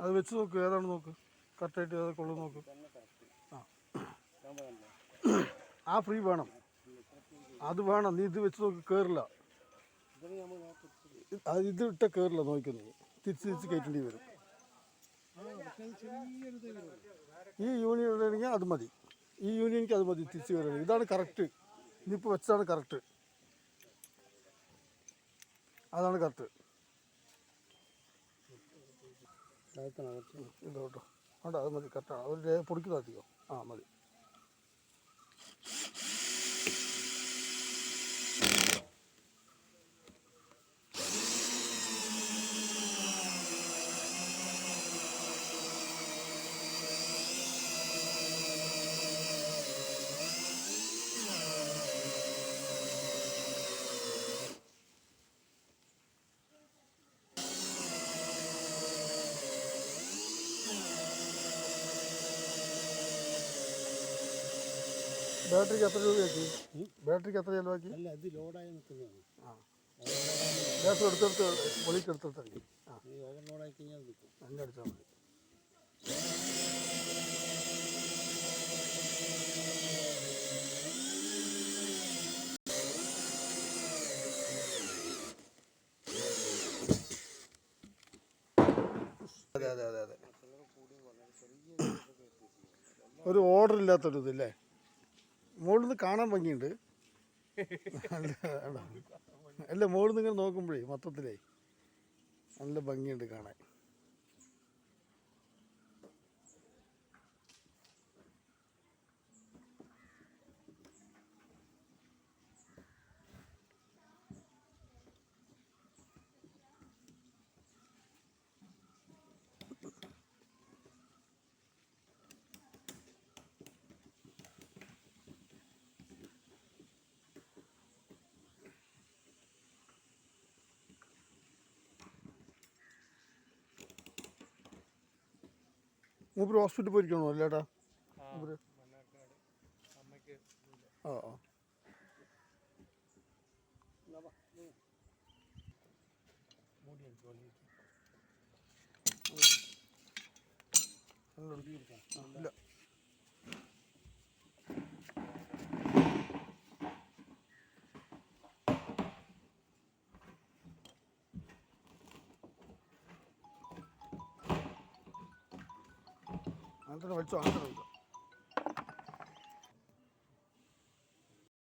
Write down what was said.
അത് വെച്ച് നോക്ക് ഏതാണ് നോക്ക്? കറക്റ്റായിട്ട് ഏതൊക്കെ ഉള്ളത് നോക്ക്. ആ. ആ ഫ്രീ വേണം. അത് വേണം. നീ ഇത് വെച്ച് നോക്ക് കയറില്ല അത് ഇത് ഇട്ട കയറില്ല നോക്കുന്നത്. തിരിച്ച് തിരിച്ച് കയറ്റേണ്ടി വരും. ഈ യൂണിയൻ ഇടണമെങ്കിൽ അത് മതി. ഈ യൂണിയനിക്ക് അത് മതി തിരിച്ച് കയറണം ഇതാണ് കറക്റ്റ്. ഇനിയിപ്പോൾ വെച്ചതാണ് കറക്റ്റ്. അതാണ് കറക്റ്റ്. ഇതോ കേട്ടോ വേണ്ട അത് മതി കറക്റ്റാണ് അവർ പൊടിക്കുന്ന ആ മതി. ബാറ്ററിക്ക് എത്ര രൂപയാക്കി ബാറ്ററിക്ക് എത്ര ചിലവാക്കി? അല്ല ഇത് ലോഡായി നിൽക്കുന്നതാണ്. ആ. ബാറ്ററി എടുത്തെടുത്ത് പൊളിക്ക് എടുത്തെടുത്തറിയും ആ. ഓവർലോഡായി കഴിഞ്ഞാൽ നിൽക്കും. അങ്ങനെ അടിച്ചാൽ മതി. അതെ അതെ അതെ അതെ. ഒരു ഓർഡർ ഇല്ലാത്തൊരു ഇതല്ലേ മുകളിൽ നിന്ന് കാണാൻ ഭംഗിയുണ്ട്. അല്ല മുകളിൽ നിന്ന് ഇങ്ങനെ നോക്കുമ്പോഴേ മൊത്തത്തിലേ നല്ല ഭംഗിയുണ്ട് കാണാൻ. മൂപ്പര് ഹോസ്പിറ്റലിൽ പോയിരിക്കണോ അല്ലേട്ടാ? മൂപ്പര് ആ ആ. ഇല്ല. 안 들어갈 줄 안 들어간다.